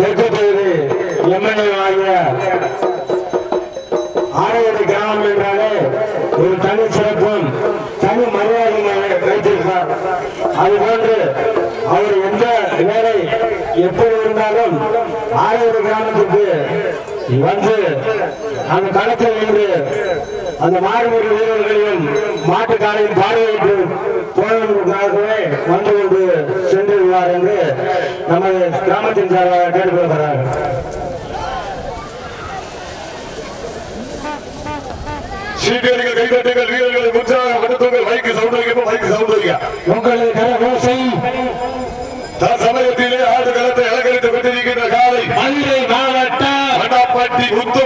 தெற்குப்பகுதி MLA ஆகிய ஆரோடு கிராமம் என்றாலே ஒரு தனி சிறப்பும் தனி மரியாதையும் வைத்திருப்பார் அதுபோன்று அவர் எந்த வேலை எப்படி இருந்தாலும் ஆரோடு கிராமத்துக்கு வந்து அந்த களத்தில் நின்று அந்த மாறுபடி வீரர்களையும் மாட்டுக்காரையும் பாதுகாப்பு போனவர்களுக்காகவே வந்து கொண்டு சென்றுள்ளார் என்று நமது கிராமத்தின் சார்பாக கேட்டுக்கொள்கிறார் சீட்டியடிகள் கைதட்டுங்கள் வீரர்களை வைக்கு சௌந்தரியம் வைக்கு சௌந்தரியம் ஆடு களத்தை அலங்கரித்து கொண்டிருக்கின்ற காலை மதுரை மாவட்டம் மண்டப்பட்டி முத்து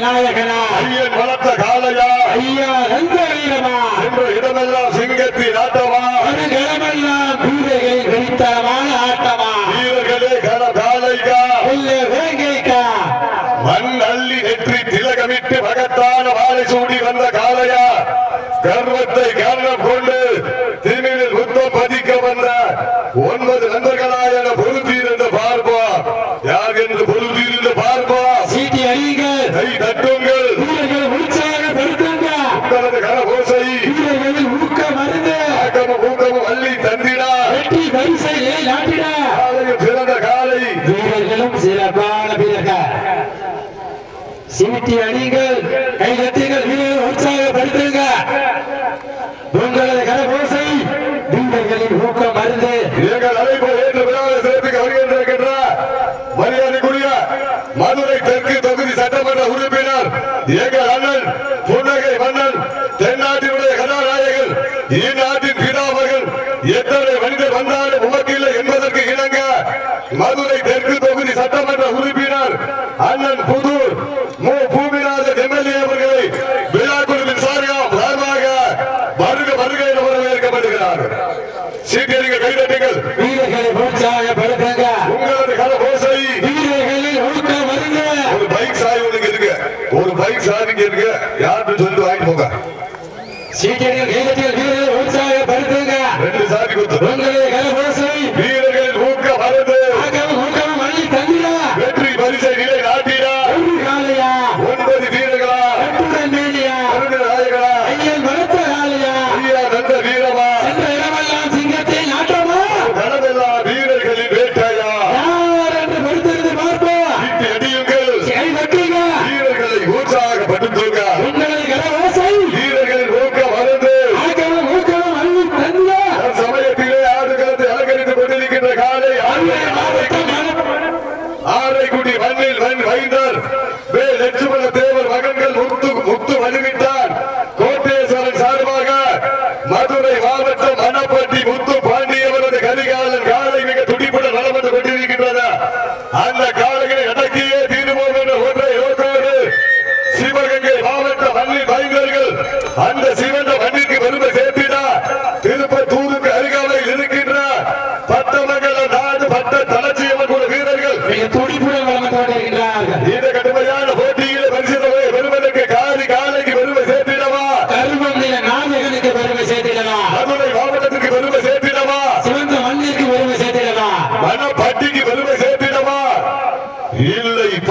நாயகனா ஐயன் வளர்த்த காலையா ஐயா ரங்க வீரமா. என்ற இடமெல்லாம் சிங்கத்தின் ஆட்டமா ஒரு நிலமெல்லாம் கூரைகளில் பிடித்தமான ஆட்டமா வீரர்களே கர காலைக்கா வேங்கைக்கா. மண் அள்ளி நெற்றி திலகமிட்டு மகத்தான வாழை சூடி வந்த காலையா கர்வத்தை ஆயிரத்தி அடிகள்.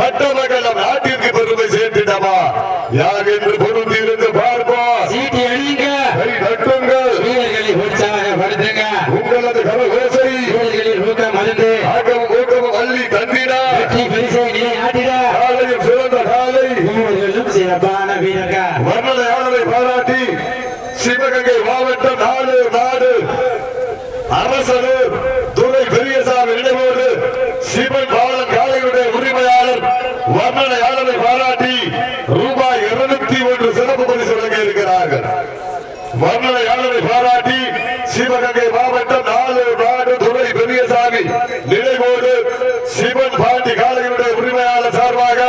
மற்றவர்கள் நாட்டிற்கு பெருமை சேர்த்திடவா? யாரின் வர்ணனையாளரை பாராட்டி சிவகங்கை மாவட்டம் நாலு நாடு துணை பெரியசாமி. நிலைவோடு சிவன் பாண்டி காலையினுடைய உரிமையாளர் சார்பாக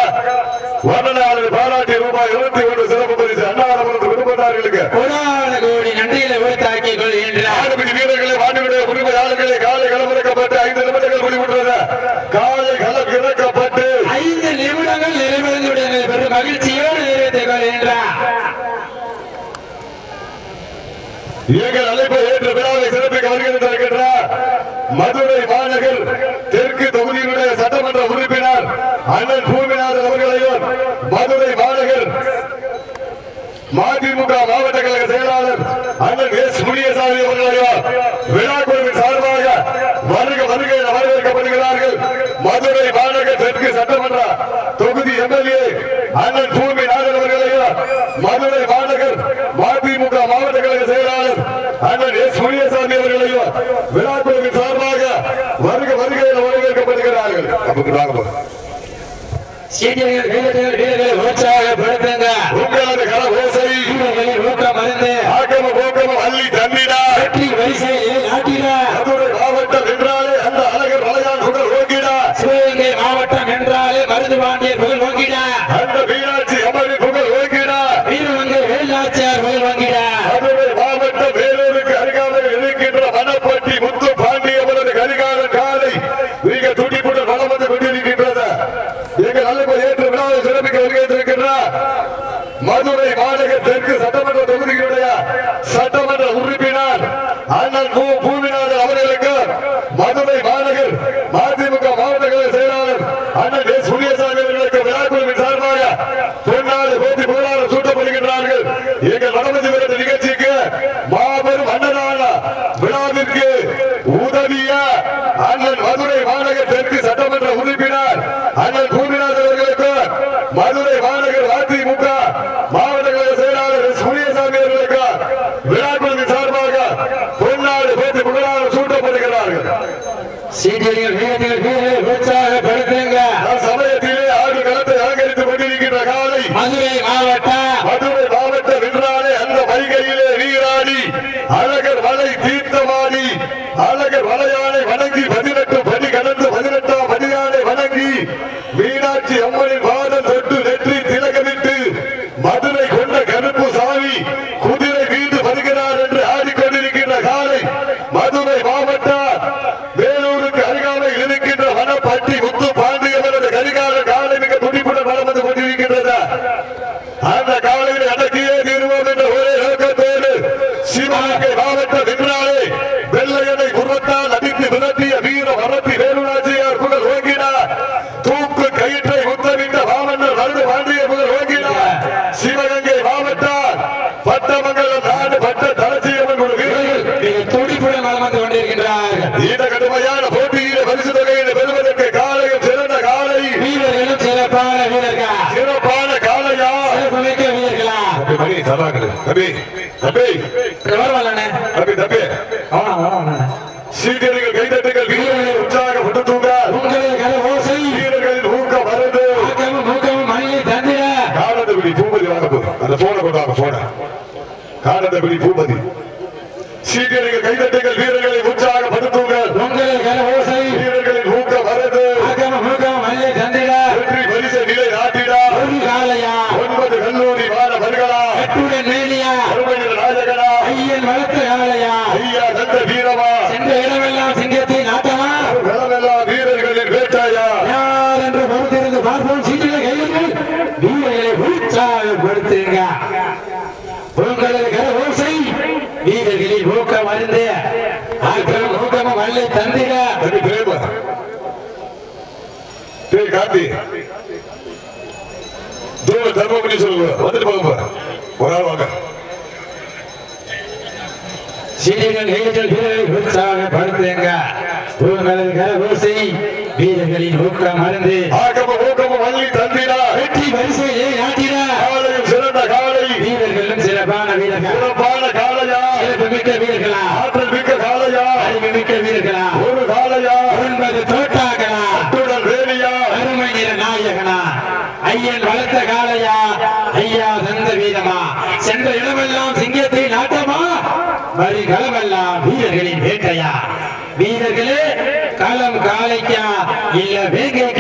வர்ணனையாளரை பாராட்டி ரூபாய் இருபத்தி ஒன்று சிறப்பு பரிசு அண்ணாவரம் விரும்புகிறார்களுக்கு கோடி நன்றியில உயர்த்தாக்கிக் கொள்கின்றார் வீரர்களை வாண்டியுடைய உரிமையாளர்களை காலை ஐந்து நிமிடங்கள் காலை களம் இறக்கப்பட்டு ஐந்து நிமிடங்கள் நிறைவேறியுடைய பெரும் மகிழ்ச்சி. எங்கள் அழைப்பை ஏற்று விழாவை சிறப்பிக்க வருகின்றார் மதுரை மாநகர் தெற்கு தொகுதியினுடைய சட்டமன்ற உறுப்பினர் அண்ணன் பூமிநாதன் அவர்களையும் மதுரை மாநகர் மதிமுக மாவட்ட கழக செயலாளர் அண்ணன் எஸ் முனியசாமி அவர்களையும் விழா குழுவின் சார்பாக வருக வருக என வரவேற்கப்படுகிறார்கள் மதுரை மாநகர் தெற்கு சட்டமன்ற தொகுதி எம்எல்ஏ அண்ணன் பூமிநாதன் அவர்களையும் மதுரை மாநகர் மதிமுக மாவட்ட கழக செயலாளர் அண்ணன் எஸ் முனியசாமி அவர்களையும் விழா குழுவின் சார்பாக வருக வருக என வரவேற்கப்படுகிறார்கள் நமக்கு வாங்க போறோம். சீனியர்கள் வீரர்கள் வீரர்களை உற்சாகப்படுத்துங்க உங்களது கல ஓசை வீரர்களின் ஊக்கம் மருந்து ஆக்கம போக்கம அள்ளி தண்ணீரா வெற்றி வரிசையிலே நாட்டினார் மதுரை மாவட்டம் என்றாலே அந்த அழகர் மலையான் புகழ் ஓங்கிடா சிவகங்கை மாவட்டம் என்றாலே மருது பாண்டியர் புகழ் வாங்கிடா அந்த மீனாட்சி அம்மனின் புகழ் ஓங்கிடா வீரமங்கை வேலாச்சியார் புகழ் வாங்கிடா மதுரை மாவட்டம் வேலூருக்கு அருகாமையில் இருக்கின்ற வனப்பட்டி முத்து பாண்டியவரது கரிகாலன் காலை மிக துடிப்புடன் வளம் வந்து கொண்டிருக்கின்றது எங்கள் அழைப்பை ஏற்று விழாவை சிறப்பிக்க வருகின்றிருக்கின்றார் மதுரை மாநகர் தெற்கு சட்டமன்ற தொகுதியினுடைய சட்டமன்ற உறுப்பினர் அண்ணன் பூ பூமிநாதன் அவர்களுக்கு மதுரை மாநகர் மதிமுக மாவட்ட கழக செயலாளர் அண்ணன் எஸ் முனியசாமி அவர்களுக்கு விழாக்குழுவின் சார்பாக பொன்னாடு போட்டி புகழாரம் சூட்டப்படுகின்றார்கள் எங்கள் வடமதி விரட்டு நிகழ்ச்சிக்கு மாபெரும் அன்னதான விழாவிற்கு உதவிய அண்ணன் மதுரை மாநகர் தெற்கு சட்டமன்ற உறுப்பினர் அண்ணன் பூமிநாதன் அவர்களுக்கு மதுரை மாநகர் அதிமுக மாவட்ட கழக செயலாளர் எஸ் முனியசாமி அவர்களுக்கு விழாக்குழுவின் சார்பாக பொன்னாடு போட்டி புகழாரம் சூட்டப்படுகிறார்கள் சீனியர்கள் வீரர்கள் வீரர்களை உற்சாகப்படுத்துங்க சமயத்திலே ஆறு களத்தை அலங்கரித்துக் கொண்டிருக்கின்ற காலை மதுரை மாவட்டம் மதுரை மாவட்டம் என்றாலே அந்த வைகையிலே நீராடி அழகர் மலை தீர்த்தமாடி அழகர் மலையானை வணங்கி பதினெட்டு படி கடந்து பதினெட்டாம் படியானை வணங்கி மீனாட்சி அம்மனின் பாதம் தொட்டு நெற்றி திலகமிட்டு மதுரை கொண்ட கருப்பு சாமி குதிரை வீண்டு வருகிறார் என்று ஆடிக்கொண்டிருக்கின்ற காலை மதுரை மாவட்டம் வேலூருக்கு அருகாமையில் இருக்கின்ற வனப்பட்டி முத்து பாண்டியவரது கரிகால காலை மிக துடிப்புடன் வளம் வந்து கொண்டிருக்கின்றது அந்த காலையில் அடக்கியே தீர்வோம் என்ற ஒரே நோக்கத்தோடு சிவகங்கை மாவட்டம் என்றாலே வெள்ளையனை குர்வத்தால் அடித்து விரட்டிய வீர வரத்தி வேலுநாச்சியார் புகழ் ஓங்கினார். தூக்கு கயிற்றை முத்தமிட்ட மாமன்னர் வருது பாண்டிய புகழ் ஓங்கினார். சிவகங்கை மாவட்டம் பட்டமங்கலம் நாடு பட்ட தலச்சியம்மன் துடிப்புடன் வலம் வந்து கொண்டிருக்கின்றார்கள் இந்த கடுமையான போட்டியிலே பரிசு தொகையை பெறுவதற்கு காலையும் சிறந்த காலை. வீரர்களும் சிறப்பான வீரர்கள்? சிறப்பான காலையா? சிறப்புமிக்க வீரர்களா? தராங்களே தம்பி தம்பி காரணத்தபடி வீரர்களில் ஊக்கம் அருந்து. ஆக்கிரம் ஊக்கமும் வல்லை தந்திர தம்பி பிரேம. டேய் காந்தி தூர தர்மபுரி சொல்லுங்க. வந்துட்டு போங்க ஒரு ஆள் வாங்க. சீட்டிகள் கையில் வீரர்களை உற்சாகப்படுத்துங்க கர ஓசை வீரர்களின் ஊக்கம் அருந்து. ஆக்கம ஊக்கமும் வள்ளி தந்திரா வெற்றி வரிசையிலே நாட்டிட காலையும் சிறந்த காலை வீரர்களும் சிறப்பான வீரர்கள். சிறப்பான ஆற்றல் மிக்க வீரர்களா? ஆற்றல் மிக்க காலையா அறிவு மிக்க வீரர்களா? ஒரு காலையா ஒன்பது தோட்டாகலா அத்துடன் வேலியா அருமை நிற நாயகனா? ஐயன் வளர்த்த காலையா ஐயா தந்த வீரமா? சென்ற இடமெல்லாம் சிங்கத்தை நாட்டமா? வரி வரிகளமெல்லாம் வீரர்களின் வேட்டையா? வீரர்களே களம் காலைக்கா இல்ல வேங்கைக்கா?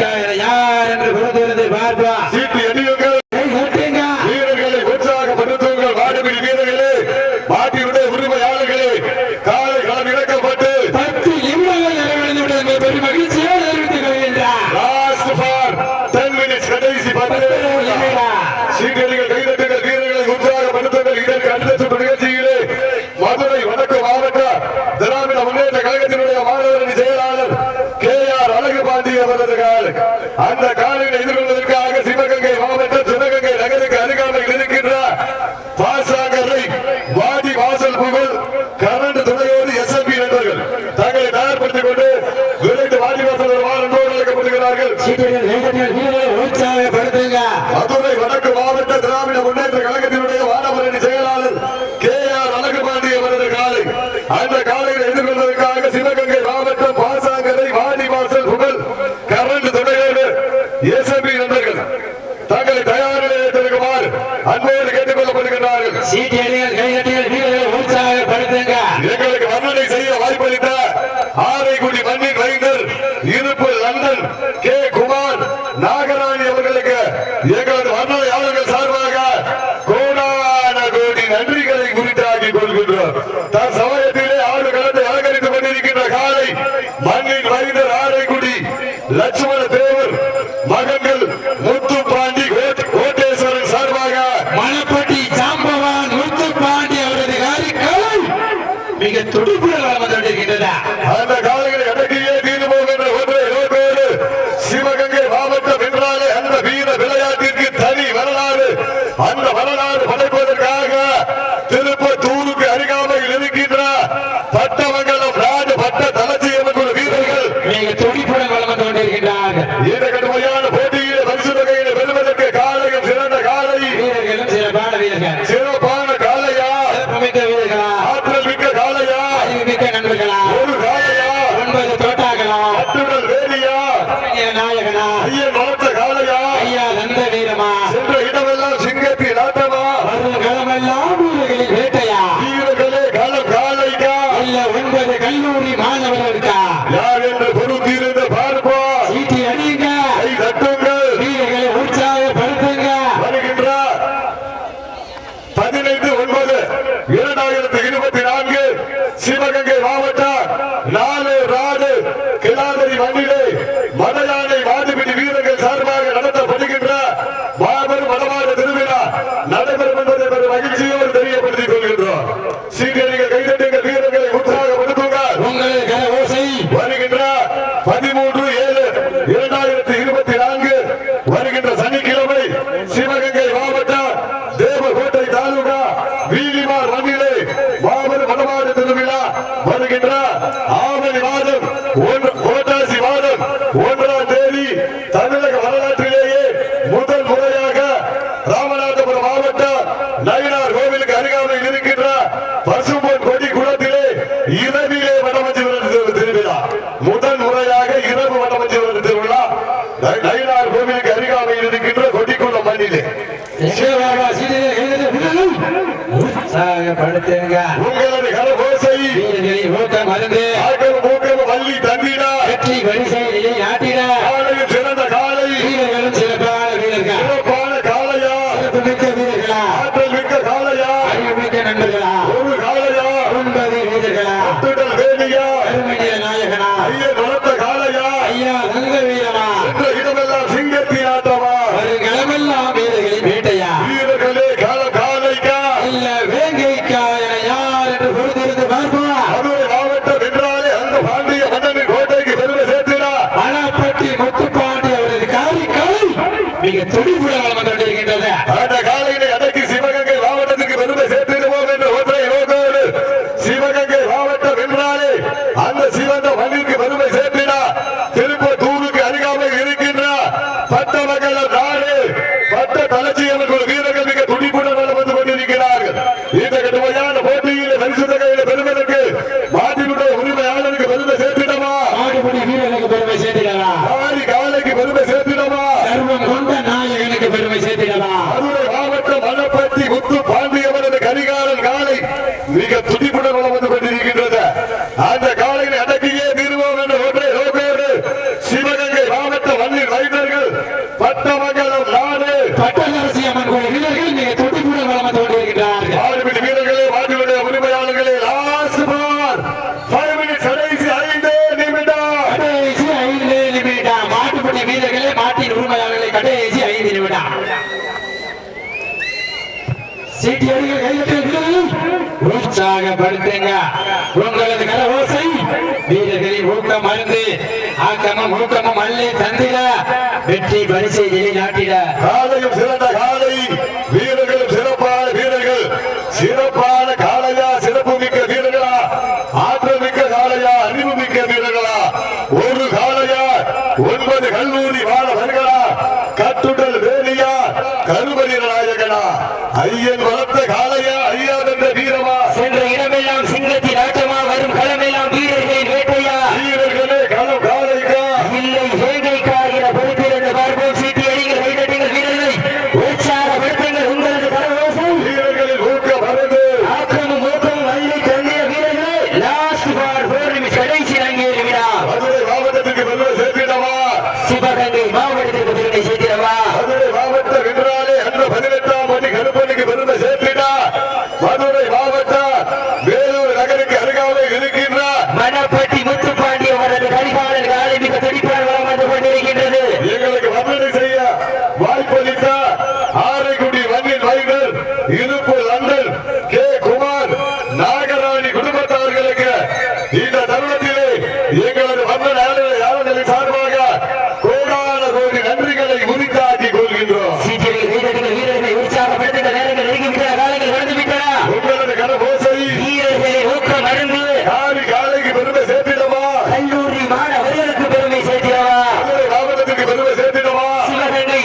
துடி தங்க வீரமா இடமெல்லாம் சிங்கத்தின் ஆட்டமா? வருகளமெல்லாம் வீரர்களின் வேட்டையா? வீரர்களே கால காலைக்கா? இல்ல வேங்கைக்கா என யார் என்று பொறுத்திருந்து பார்ப்போம் அதோடு மாவட்டம் என்றாலே அந்த பாண்டிய மன்னனின் கோட்டைக்கு செல்வ சேர்த்தினா? அணப்பட்டி முத்துப்பாண்டி அவரது காரிக்கால் மிக துடிவுடன் விழா சீட்டி அடிகள் கைவிட்டீர்கள் உற்சாகப்படுத்துங்க. உங்களது கரகோசை வீரர்களின் ஊக்கம் அருந்து ஆக்கமும் ஊக்கமும் அல்லே தந்திட வெற்றி பரிசை நிலைநாட்டிட காலையும் சிறந்த ஐயன் வளர்த்த காலையா ஐயா என்ற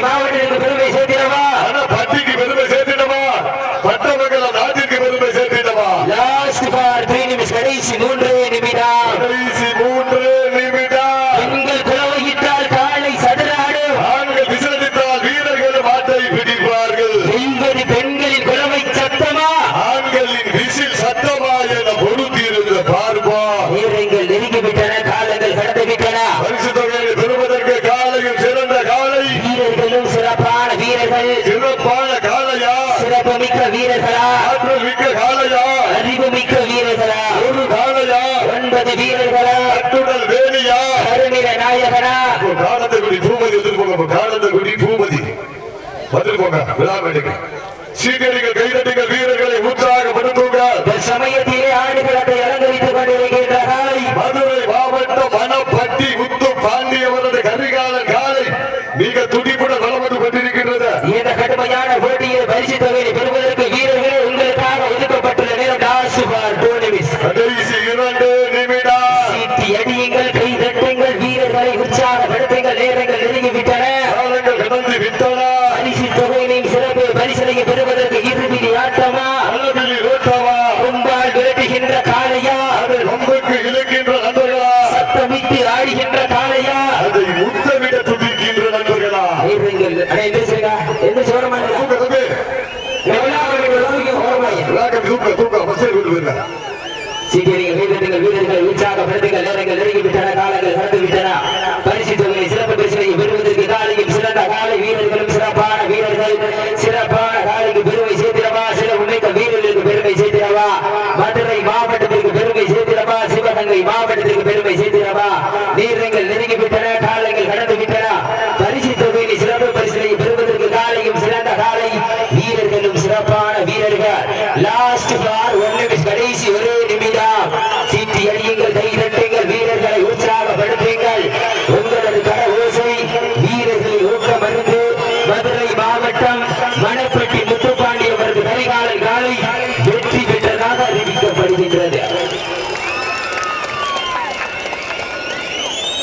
Bowden. காலந்தகுடி பூமதி வந்துருக்கோங்க காலந்தகுடி பூமதி. வந்துருக்கோங்க விழா மேடைக்கு சீக்கிரிகள்